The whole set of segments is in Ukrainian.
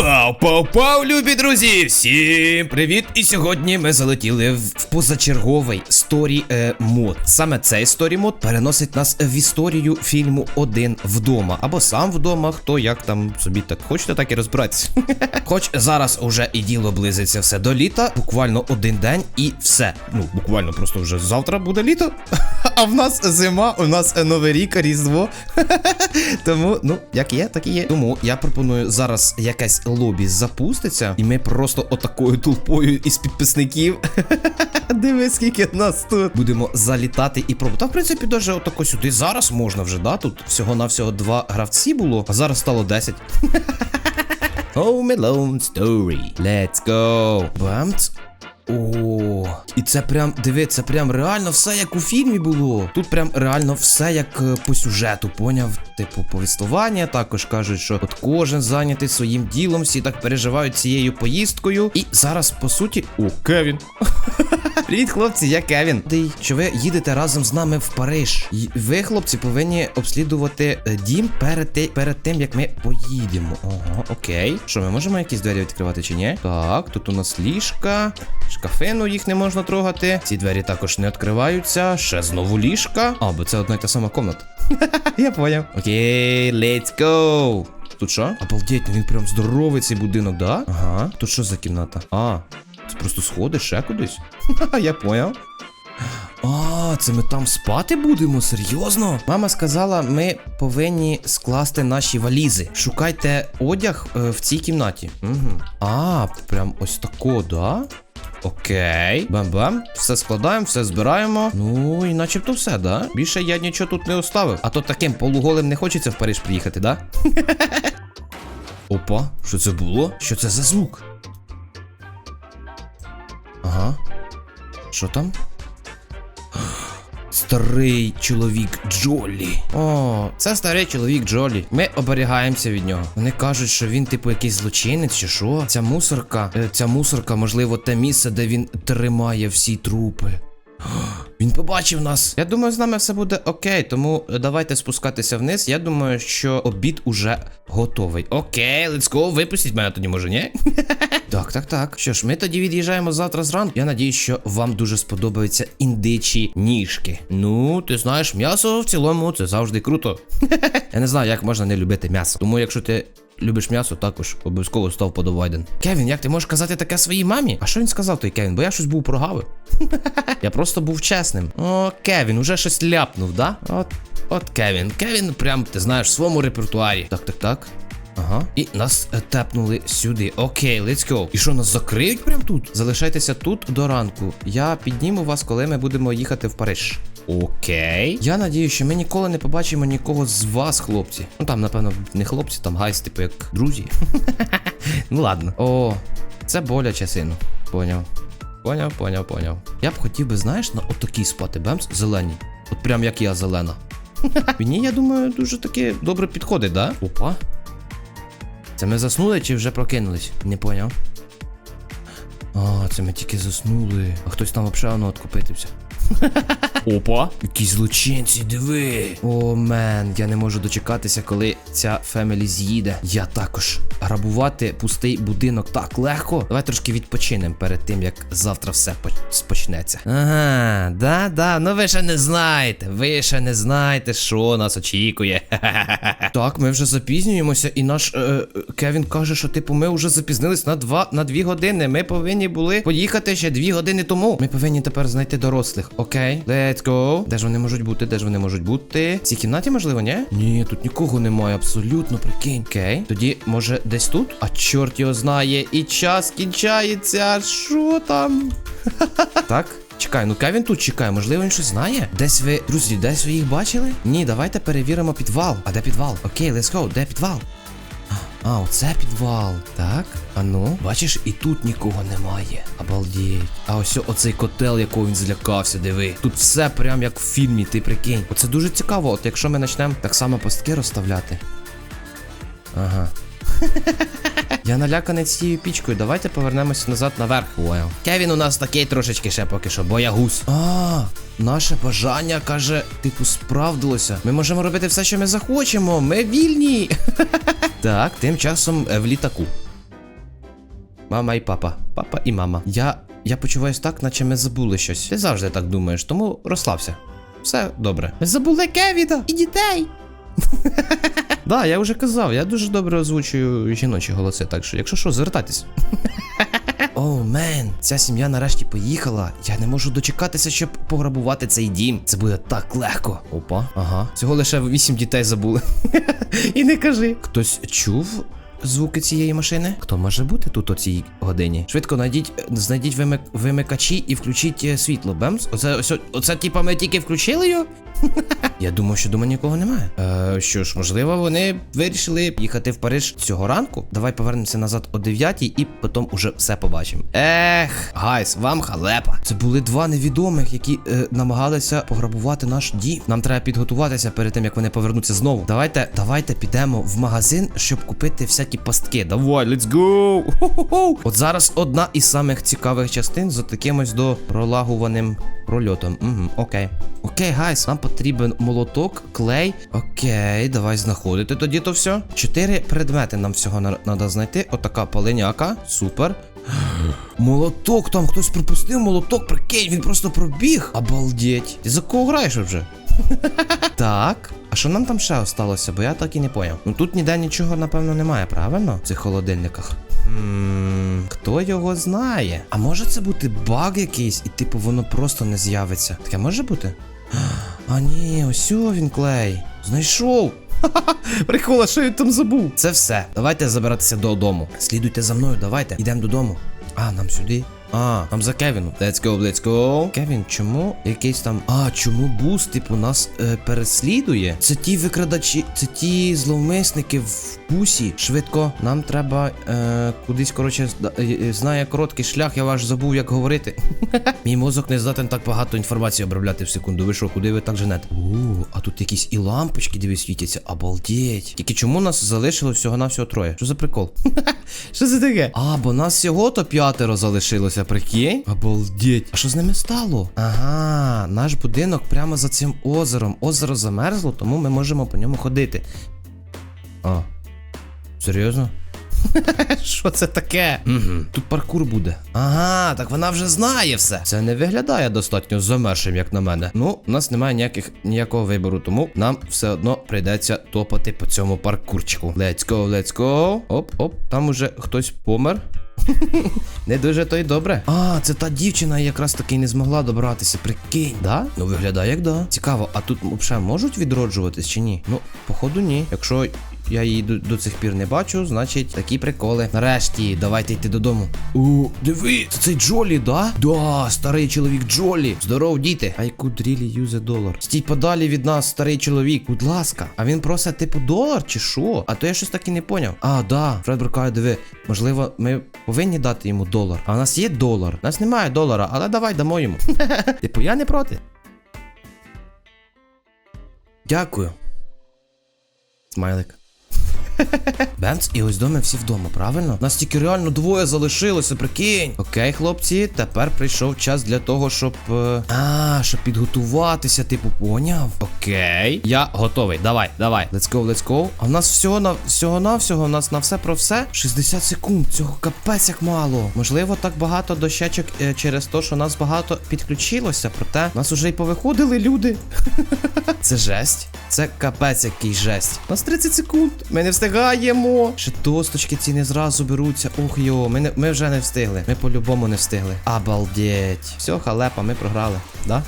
Пау, пау, пау, любі друзі! Всім привіт! І сьогодні ми залетіли в позачерговий сторі е, мод. Саме цей сторі мод переносить нас в історію фільму Один вдома. Або сам вдома, хто як там собі так хочете, так і розбиратися. Хоч зараз уже і діло близиться все до літа, буквально один день і все. Ну, буквально просто вже завтра буде літо. А в нас зима, у нас новий рік, різдво. Тому, ну, як є, так і є. Тому я пропоную зараз якесь лобі запуститься, і ми просто отакою толпою із підписників. Диви, скільки нас тут. Будемо залітати і пробувати. В принципі, даже отако сюди зараз можна вже, да? Тут всього-навсього два гравці було, а зараз стало 10. Home Alone Story. Let's go. Бамц. О, і це прям, це прям реально все як у фільмі було. Тут прям реально все як е, по сюжету, поняв? Типу, повістування. Також кажуть, що от кожен зайнятий своїм ділом, всі так переживають цією поїздкою. І зараз, по суті, о, Кевін. Привіт, хлопці, я Кевін. Ти, що ви їдете разом з нами в Париж. Ви, хлопці, повинні обслідувати е, дім перед, перед тим, як ми поїдемо. Ага, окей. Що, ми можемо якісь двері відкривати чи ні? Так, тут у нас ліжка. Шкафину їх не можна трогати. Ці двері також не відкриваються. Ще знову ліжка. А, бо це одна й та сама комната. Я поняв. Окей, let's go. Тут що? Обалдеть, ну він прям здоровий цей будинок, да? Ага. Тут що за кімната? А, це просто сходи ще кудись? Я поняв. А, це ми там спати будемо? Серйозно? Мама сказала, ми повинні скласти наші валізи. Шукайте одяг е, в цій кімнаті. Угу. А, прям ось тако, да? Окей. Бам-бам. Все складаємо, все збираємо. Ну і начебто все, да? Більше я нічого тут не оставив. А то таким полуголим не хочеться в Париж приїхати, да? Опа, що це було? Що це за звук? Ага. Що там? Старий чоловік Джолі. О, це старий чоловік Джолі. Ми оберігаємося від нього. Вони кажуть, що він, типу, якийсь злочинець чи що. Ця мусорка, е, ця мусорка, можливо, те місце, де він тримає всі трупи. Він побачив нас. Я думаю, з нами все буде окей, тому давайте спускатися вниз. Я думаю, що обід уже готовий. Окей, let's go. Випустіть мене тоді, може, ні? Так, так, так. Що ж, ми тоді від'їжджаємо завтра зранку. Я надію, що вам дуже сподобаються індичі ніжки. Ну, ти знаєш, м'ясо в цілому це завжди круто. Я не знаю, як можна не любити м'ясо. Тому, якщо ти любиш м'ясо, також обов'язково став подовайден. Кевін, як ти можеш казати таке своїй мамі? А що він сказав той Кевін? Бо я щось був прогавив. Я просто був чесним. О, Кевін, уже щось ляпнув, да? От, от Кевін. Кевін, прям, ти знаєш, в своєму репертуарі. Так, так, так. Ага. І нас тепнули сюди. Окей, let's go. І що, нас закриють прямо тут? Залишайтеся тут до ранку. Я підніму вас, коли ми будемо їхати в Париж. Окей. Я надію, що ми ніколи не побачимо нікого з вас, хлопці. Ну там, напевно, не хлопці, там гайс, типу, як друзі. ну ладно. О, це боляче, сину. Поняв. Поняв, поняв, поняв. Я б хотів би, знаєш, на отакій спати бемс зеленій. От прям як я зелена. Мені, я думаю, дуже таки добре підходить, да? Опа. Це ми заснули чи вже прокинулись? Не поняв. А, це ми тільки заснули. А хтось там взагалі воно откупитився. Опа. Якісь злочинці, диви. О, мен, я не можу дочекатися, коли ця фемелі з'їде. Я також. Грабувати пустий будинок так легко. Давай трошки відпочинемо перед тим, як завтра все поч- почнеться. Ага, да, да. Ну ви ще не знаєте. Ви ще не знаєте, що нас очікує. Так, ми вже запізнюємося, і наш е, е, Кевін каже, що типу ми вже запізнились на два на дві години. Ми повинні були поїхати ще дві години тому. Ми повинні тепер знайти дорослих. Окей, let's go. Де ж вони можуть бути? Де ж вони можуть бути? В цій кімнаті, можливо, ні? Ні, тут нікого немає, абсолютно прикинь. Окей. Тоді, може, десь тут? А чорт його знає, і час кінчається. Що там? Так. Чекай, ну Кевін тут чекає, можливо, він щось знає? Десь ви, друзі, десь ви їх бачили? Ні, давайте перевіримо підвал. А де підвал? Окей, let's go, де підвал? А, оце підвал. Так. А ну, бачиш, і тут нікого немає. Обалдеть. А ось оцей котел, якого він злякався, диви. Тут все прям як в фільмі, ти прикинь. Оце дуже цікаво, от якщо ми почнемо так само пастки розставляти. Ага. Я наляканий цією пічкою. Давайте повернемося назад наверх. Поняв. Кевін у нас такий трошечки ще поки що, боягуз. А, наше бажання каже, типу, справдилося. Ми можемо робити все, що ми захочемо. Ми вільні. так, тим часом е, в літаку. Мама і папа. Папа і мама. Я. Я почуваюсь так, наче ми забули щось. Ти завжди так думаєш, тому розслався. Все добре. Ми забули Кевіда і дітей. Да, я вже казав, я дуже добре озвучую жіночі голоси, так що, якщо що, звертайтесь. Оу, мен, ця сім'я нарешті поїхала. Я не можу дочекатися, щоб пограбувати цей дім. Це буде так легко. Опа, ага. Всього лише вісім дітей забули. І не кажи. Хтось чув звуки цієї машини? Хто може бути тут о цій годині? Швидко знайдіть, знайдіть вимик, вимикачі і включіть е, світло. Бемс? Оце, оце, оце типа ми тільки включили його? Я думав, що дома нікого немає. Е, що ж, можливо, вони вирішили їхати в Париж цього ранку. Давай повернемося назад о 9 і потім уже все побачимо. Ех, гайс, вам халепа. Це були два невідомих, які е, намагалися пограбувати наш дім. Нам треба підготуватися перед тим, як вони повернуться знову. Давайте, давайте підемо в магазин, щоб купити всякі пастки. Давай, let's go! Хо-хо-хо! От зараз одна із самих цікавих частин з таким ось до пролагуваним прольотом. Угу, окей. Окей, гайс, нам потрібен молоток, клей. Окей, давай знаходити тоді то все. Чотири предмети нам всього треба знайти. Отака полиняка. Супер. Молоток, там хтось пропустив молоток, прикинь, він просто пробіг. Обалдеть. Ти за кого граєш вже? Так. А що нам там ще осталося? Бо я так і не поняв. Ну тут ніде нічого, напевно, немає, правильно? В цих холодильниках. Хто його знає? А може це бути баг якийсь, і типу воно просто не з'явиться. Таке може бути? А ні, ось він клей. Знайшов. Ха-ха, Прикола, що він там забув. Це все. Давайте забиратися додому. Слідуйте за мною, давайте. Йдемо додому. А, нам сюди. А, нам за Кевіну. Let's go, let's go. Кевін, чому якийсь там. А, чому бус, типу, нас е, переслідує? Це ті викрадачі, це ті зловмисники в бусі. Швидко, нам треба е, кудись, коротше, е, е, знає короткий шлях, я ваш забув, як говорити. Мій мозок не здатен так багато інформації обробляти в секунду. Ви що, куди ви так женете? У, а тут якісь і лампочки, диви, світяться. Обалдеть. Тільки чому нас залишило всього-навсього троє? Що за прикол? Що це таке? А, бо нас всього-то п'ятеро залишилося, прикинь? Обалдеть. А що з ними стало? Ага, наш будинок прямо за цим озером. Озеро замерзло, тому ми можемо по ньому ходити. А. Серйозно? Що це таке? Угу. Тут паркур буде. Ага, так вона вже знає все. Це не виглядає достатньо замершим, як на мене. Ну, у нас немає ніяких ніякого вибору, тому нам все одно прийдеться топати по цьому паркурчику. Let's go, let's go. Оп, оп, там уже хтось помер. Не дуже то й добре. А, це та дівчина якраз таки не змогла добратися. Прикинь, да? Ну виглядає як да. Цікаво, а тут взагалі можуть відроджуватись чи ні? Ну, походу, ні. Якщо я її до, до цих пір не бачу, значить такі приколи. Нарешті, давайте йти додому. О, диви, це цей Джолі, да? Да, старий чоловік Джолі. Здоров, діти. I could really use a dollar. Стій подалі від нас, старий чоловік, будь ласка. А він просить типу долар чи що? А то я щось так і не поняв. А, да, Фред Брукає, диви. Можливо, ми повинні дати йому долар. А у нас є долар. У нас немає долара, але давай дамо йому. Типу, я не проти. Дякую. Смайлик. Бенц, і ось доми всі вдома, правильно? Нас тільки реально двоє залишилося, прикинь. Окей, хлопці, тепер прийшов час для того, щоб. е, А, щоб підготуватися, типу, поняв? Окей. Я готовий. Давай, давай. Let's go, let's go. А в нас всього на всього навсього, у нас на все про все 60 секунд. Цього капець як мало. Можливо, так багато дощечок е, через те, що нас багато підключилося, проте нас уже й повиходили люди. Це жесть. Це капець який жесть. У нас 30 секунд. Ми не встигаємо. Ще тосточки ці не зразу беруться. Ух йо, ми, не, ми вже не встигли. Ми по-любому не встигли. Обалдеть. Все, халепа, ми програли. Да?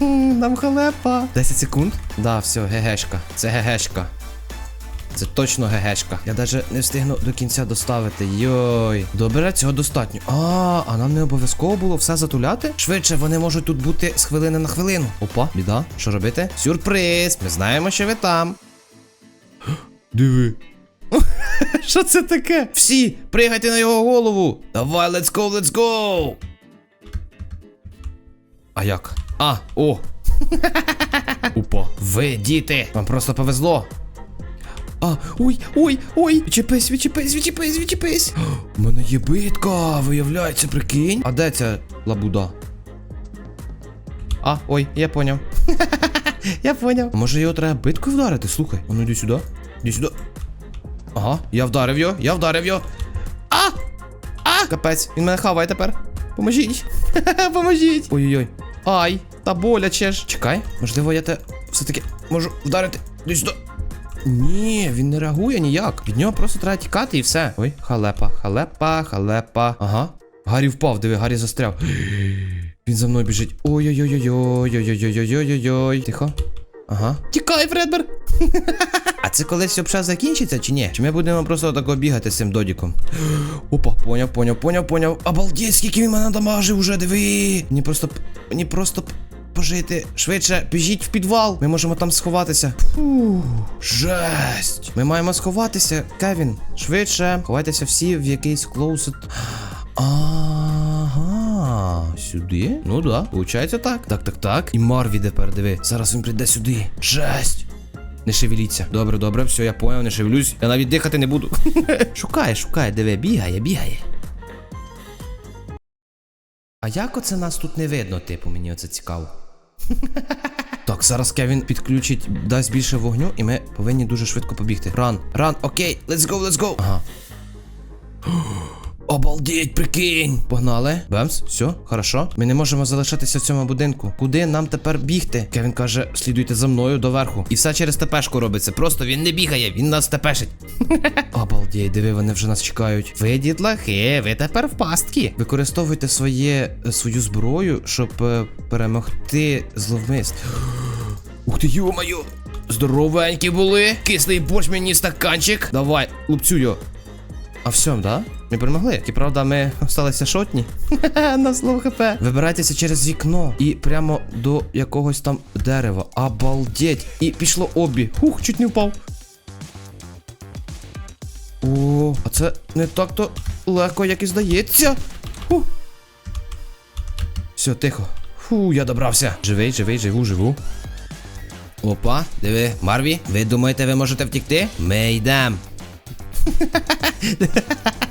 Нам халепа. 10 секунд? Да, все, гегешка. Це гегешка. Це точно гегешка. Я навіть не встигну до кінця доставити. Йой. Добре, цього достатньо. А, а нам не обов'язково було все затуляти? Швидше, вони можуть тут бути з хвилини на хвилину. Опа, біда. Що робити? Сюрприз! Ми знаємо, що ви там. Диви. Що це таке? Всі, пригайте на його голову. Давай, let's go, let's go. А як? А, о. Упа. Ви, діти, вам просто повезло. А, ой, ой, ой, відчепись, відчепись, відчепись, відчепись. У мене є битка, виявляється, прикинь. А де ця лабуда? А, ой, я поняв. я поняв. Може його треба биткою вдарити? Слухай, а ну йди сюди. Іди сюди. Ага, я вдарив його, я вдарив його. А! А! Капець, він мене хаває тепер. Поможіть. Поможіть. Ой-ой-ой. Ай, та боляче ж. Чекай, можливо, я те все-таки можу вдарити десь до. Ні, він не реагує ніяк. Від нього просто треба тікати і все. Ой, халепа, халепа, халепа. Ага. Гаррі впав, диви, Гаррі застряв. Він за мною біжить. Ой-ой-ой-ой-ой-ой-ой-ой-ой-ой. Тихо. Ага. Тікай, Фредбер! А це колись взагалі закінчиться чи ні? Чи ми будемо просто отако бігати з цим додіком? Опа, поняв, поняв, поняв, поняв. Обалдеть, скільки він мене дамажив уже, диви. Мені просто. Мені просто. Пожити швидше, біжіть в підвал. Ми можемо там сховатися. Фу, жесть. Ми маємо сховатися, Кевін. Швидше. Ховайтеся всі в якийсь клоусет. Ага, сюди? Ну да, получається так. Так, так, так. І Марві тепер диви. Зараз він прийде сюди. Жесть. Не шевеліться. Добре, добре, все, я поняв, не шевелюсь. Я навіть дихати не буду. шукає, шукає, диви, бігає, бігає. А як оце нас тут не видно, типу, мені оце цікаво. Так, зараз Кевін підключить, дасть більше вогню, і ми повинні дуже швидко побігти. Ран, ран, окей, let's go, let's go. Ага. Обалдеть, прикинь! Погнали. Бемс, все, хорошо. Ми не можемо залишатися в цьому будинку. Куди нам тепер бігти? Кевін каже, слідуйте за мною до верху. І все через тепешку робиться. Просто він не бігає, він нас тепешить. Обалдеть, диви, вони вже нас чекають. Ви дітлахи, ви тепер в пастки. Використовуйте своє, е, свою зброю, щоб е, перемогти зловмист. Ух ти, йо-моє! Здоровенькі були. Кислий борщ мені стаканчик. Давай, лупцю його. А всьом, да? Ми перемогли. І правда, ми осталися шотні. На слово хп. Вибирайтеся через вікно і прямо до якогось там дерева. Обалдеть. І пішло обі. Хух, чуть не впав. О, а це не так-то легко, як і здається. Фу. Все, тихо. Фу, я добрався. Живий, живий, живу, живу. Опа, диви, Марві, ви думаєте, ви можете втікти? Ми йдемо.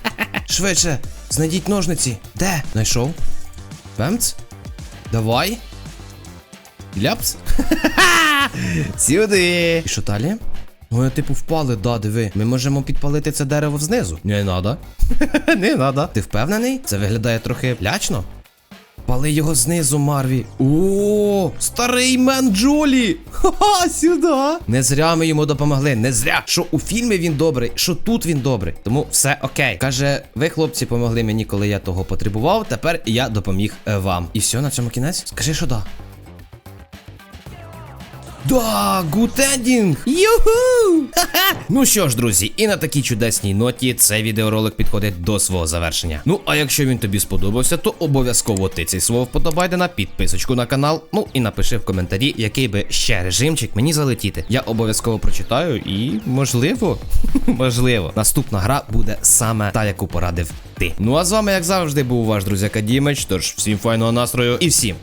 Швидше, знайдіть ножниці. Де? Знайшов. Пемц? Давай. Ляпс. Сюди. І що далі? Ми, типу, впали, да, диви. Ми можемо підпалити це дерево знизу. Не надо. Не надо. Ти впевнений? Це виглядає трохи лячно. Пали його знизу, Марві. О, старий мен Джолі. Ха-ха, сюди. Не зря ми йому допомогли. Не зря. Що у фільмі він добрий, що тут він добрий. Тому все окей. Каже, ви, хлопці, помогли мені, коли я того потребував. Тепер я допоміг е, вам. І все, на цьому кінець? Скажи, що да. Да, ending! Юху! Ха-ха! Ну що ж, друзі, і на такій чудесній ноті цей відеоролик підходить до свого завершення. Ну, а якщо він тобі сподобався, то обов'язково ти цей слово вподобайде на підписочку на канал. Ну і напиши в коментарі, який би ще режимчик мені залетіти. Я обов'язково прочитаю і, можливо, можливо, наступна гра буде саме та, яку порадив ти. Ну а з вами, як завжди, був ваш друзяка Дімич. Тож всім файного настрою і всім